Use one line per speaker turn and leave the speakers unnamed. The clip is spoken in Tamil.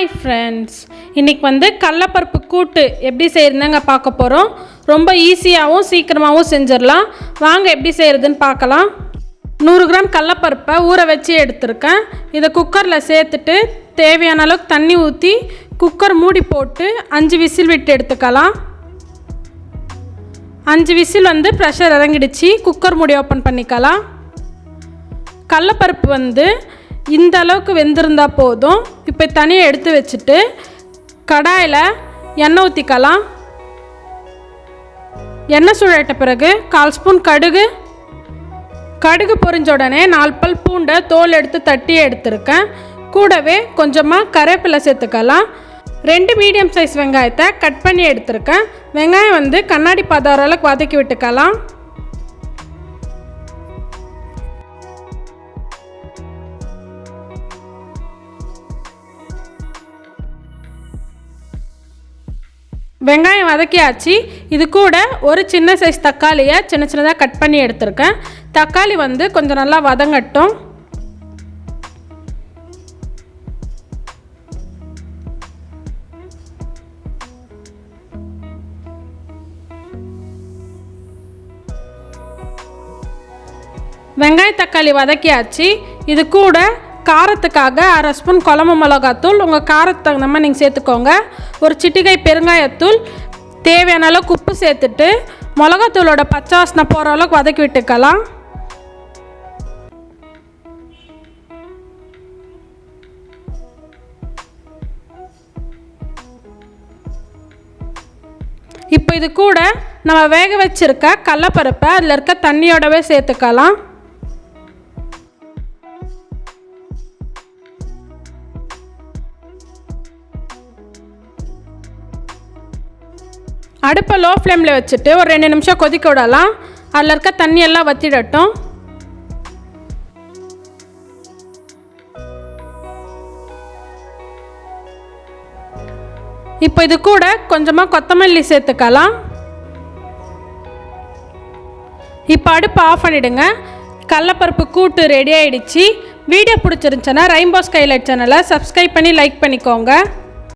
ஹாய் ஃப்ரெண்ட்ஸ் இன்றைக்கி வந்து கடலப்பருப்பு கூட்டு எப்படி செய்யறதுங்க பார்க்க போகிறோம் ரொம்ப ஈஸியாகவும் சீக்கிரமாகவும் செஞ்சிடலாம். வாங்க எப்படி செய்கிறதுன்னு பார்க்கலாம். நூறு கிராம் கடலப்பருப்பை ஊற வச்சு எடுத்திருக்கேன். இதை குக்கரில் சேர்த்துட்டு தேவையான அளவுக்கு தண்ணி ஊற்றி குக்கர் மூடி போட்டு அஞ்சு விசில் விட்டு எடுத்துக்கலாம். அஞ்சு விசில் வந்து ப்ரெஷர் இறங்கிடுச்சு. குக்கர் மூடி ஓப்பன் பண்ணிக்கலாம். கடலப்பருப்பு வந்து இந்த அளவுக்கு வெந்திருந்தா போதும். இப்போ தனியாக எடுத்து வச்சுட்டு கடாயில் எண்ணெய் ஊற்றிக்கலாம் எண்ணெய் சுழட்ட பிறகு கால் ஸ்பூன் கடுகு. கடுகு பொரிஞ்ச உடனே நாலு பல் பூண்டை தோல் எடுத்து தட்டி எடுத்திருக்கேன். கூடவே கொஞ்சமாக கருவேப்பிலை சேர்த்துக்கலாம். ரெண்டு மீடியம் சைஸ் வெங்காயத்தை கட் பண்ணி எடுத்திருக்கேன். வெங்காயம் வந்து கண்ணாடி பதம் வதக்கி விட்டுக்கலாம். வெங்காயம் வதக்கியாச்சு. இது கூட ஒரு சின்ன சைஸ் தக்காளியை சின்ன சின்னதாக கட் பண்ணி எடுத்திருக்கேன். தக்காளி வந்து கொஞ்சம் நல்லா வதங்கட்டும். வெங்காய தக்காளி வதக்கியாச்சு. இது கூட காரத்துக்காக அரை ஸ்பூன் குழம்பு மிளகாத்தூள் உங்கள் காரத்துக்கு தகுந்த மாதிரி நீங்கள் சேர்த்துக்கோங்க. ஒரு சிட்டிகை பெருங்காயத்தூள் தேவையான அளவுக்கு உப்பு சேர்த்துட்டு மிளகாத்தூளோட பச்சை வாசனை போகிற அளவுக்கு வதக்கி விட்டுக்கலாம். இப்போ இது கூட நம்ம வேக வச்சிருக்க கடலப்பருப்பை அதில் இருக்க தண்ணியோடவே சேர்த்துக்கலாம். அடுப்பை லோ ஃப்ளேமில் வச்சுட்டு ஒரு ரெண்டு நிமிஷம் கொதிக்க விடலாம். அதில் இருக்க தண்ணியெல்லாம் வற்றிடட்டும் இப்போ இது கூட கொஞ்சமாக கொத்தமல்லி சேர்த்துக்கலாம். இப்போ அடுப்பு ஆஃப் பண்ணிவிடுங்க கடலப்பருப்பு கூட்டு ரெடி ஆகிடுச்சி வீடியோ பிடிச்சிருந்துச்சுன்னா ரெயின்போ ஸ்கைலைட் சேனலை சப்ஸ்கிரைப் பண்ணி லைக் பண்ணிக்கோங்க.